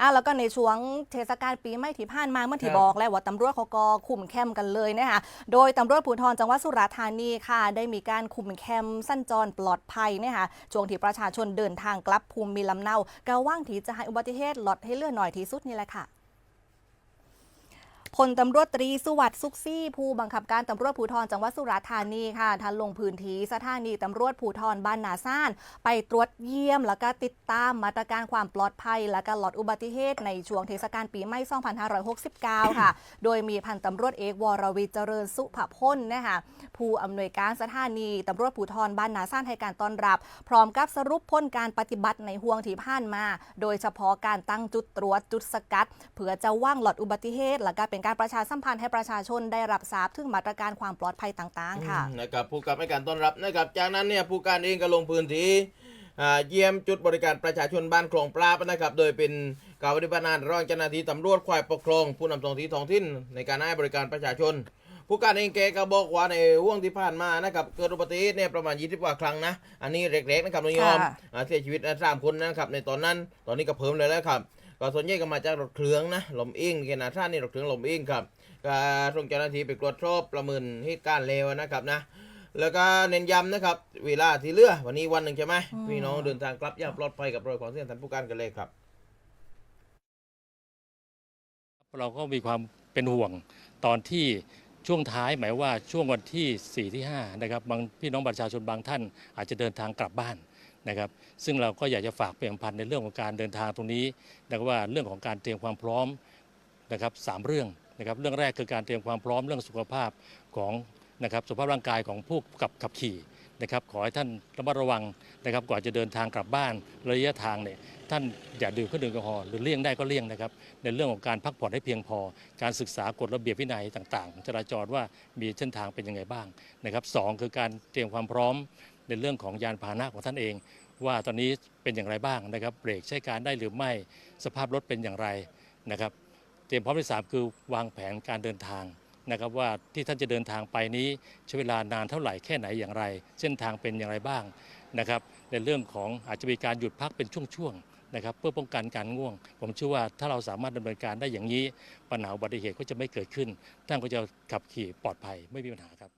อะแล้วก็ในช่วงเทศกาลปีใหม่ที่ผ่านมาเมื่อที่บอกแล้วว่าตำรวจเขาก็คุมเข้มกันเลยนะคะโดยตำรวจภูธรจังหวัดสุราษฎร์ธานีค่ะได้มีการคุมเข้มสั้นจรปลอดภัยนะคะช่วงที่ประชาชนเดินทางกลับภูมิลำเนาก็ว่างที่จะให้อุบัติเหตุลดให้เลื่อนหน่อยที่สุดนี่แหละค่ะ พลตำรวจตรีสุวัสดิ์สุขซี่ ผู้บังคับการตำรวจภูธรจังหวัดสุราษฎร์ธานีค่ะท่านลงพื้นที่สถานีตำรวจภูธรบ้านนาซ่าน ไปตรวจเยี่ยม แล้วก็ติดตามมาตรการความปลอดภัย และก็ลดอุบัติเหตุในช่วงเทศกาลปีใหม่ 2569 ค่ะ โดยมีพันตำรวจเอกวรวิทย์เจริญสุภพลนะคะผู้อำนวยการสถานีตำรวจภูธรบ้านนาซ่านให้การต้อนรับ พร้อมกับสรุปพ้นการปฏิบัติในห่วงที่ผ่านมา โดยเฉพาะการตั้งจุดตรวจจุดสกัดเพื่อจะว่างหลอดอุบัติเหตุ และก็เป็นการประชาสัมพันธ์ให้ประชาชนได้รับทราบถึงมาตรการความปลอดภัยต่างๆ ค่ะอืมนะครับผู้กับให้การต้อนรับนะครับจากนั้นเนี่ยผู้การเองก็ลงพื้นที่อ่าเยี่ยมจุดบริการประชาชนบ้านคลองปลาปนะครับ โดยเป็นการปฏิบัติงานรองเจ้าหน้าที่ตำรวจควายปกครอง ผู้นำท้องที่ท้องถิ่นในการให้บริการประชาชน ผู้การเองแกก็บอกว่าในห่วงที่ผ่านมานะครับเกิดอุบัติเหตุเนี่ยประมาณ 20 กว่าครั้งนะ อันนี้เล็กๆนะครับน้องยอมค่ะอ่าเสียชีวิตนะสามคนนะครับในตอนนั้นตอนนี้ก็เพิ่มเลยแล้วครับ ก็ส่วนใหญ่ก็มาจากรถเครื่องนะลมอิงขนาดท่านนี่รถเครื่องลมอิงครับก็ส่งเจ้าหน้าที่ไปตรวจสอบประเมินเหตุการณ์เลวนะครับนะแล้วก็เน้นย้ำนะครับ เวลาที่เหลือวันนี้วันหนึ่งใช่ไหมอืมพี่น้องเดินทางกลับอย่างปลอดภัยกับรอยของเส้นทันผู้การกันเลยครับ เราก็มีความเป็นห่วงตอนที่ช่วงท้ายหมายว่าช่วงวันที่ 4 ที่5นะครับบางพี่น้องประชาชนบางท่านอาจจะเดินทางกลับบ้าน นะครับ ซึ่งเราก็อยากจะฝากเปลี่ยนพันในเรื่องของการเดินทางตรงนี้นะครับว่าเรื่องของการเตรียมความพร้อมนะครับสามเรื่องนะครับ เรื่องแรกคือการเตรียมความพร้อมเรื่องสุขภาพของนะครับสุขภาพร่างกายของผู้ขับขับขี่นะครับขอให้ท่านระมัดระวังนะครับก่อนจะเดินทางกลับบ้านระยะทางเนี่ยท่านอย่าดื่มเครื่องดื่มแอลกอฮอล์หรือเลี่ยงได้ก็เลี่ยงนะครับในเรื่องของการพักผ่อนให้เพียงพอ การศึกษากฎระเบียบวินัยต่างๆจราจรว่ามีเส้นทางเป็นยังไงบ้างนะครับสองคือการเตรียมความพร้อม ในเรื่องของยานพาหนะของท่านเอง ว่าตอนนี้เป็นอย่างไรบ้างนะครับเบรกใช้การได้หรือไม่สภาพรถเป็นอย่างไรนะครับเตรียมพร้อมที่สามคือวางแผนการเดินทางนะครับว่าที่ท่านจะเดินทางไปนี้ใช้เวลานานเท่าไหร่แค่ไหนอย่างไร เส้นทางเป็นอย่างไรบ้างนะครับในเรื่องของอาจจะมีการหยุดพักเป็นช่วงๆนะครับเพื่อป้องกันการง่วง ผมเชื่อว่าถ้าเราสามารถดำเนินการได้อย่างนี้ปัญหาอุบัติเหตุก็จะไม่เกิดขึ้นท่านก็จะขับขี่ปลอดภัยไม่มีปัญหาครับ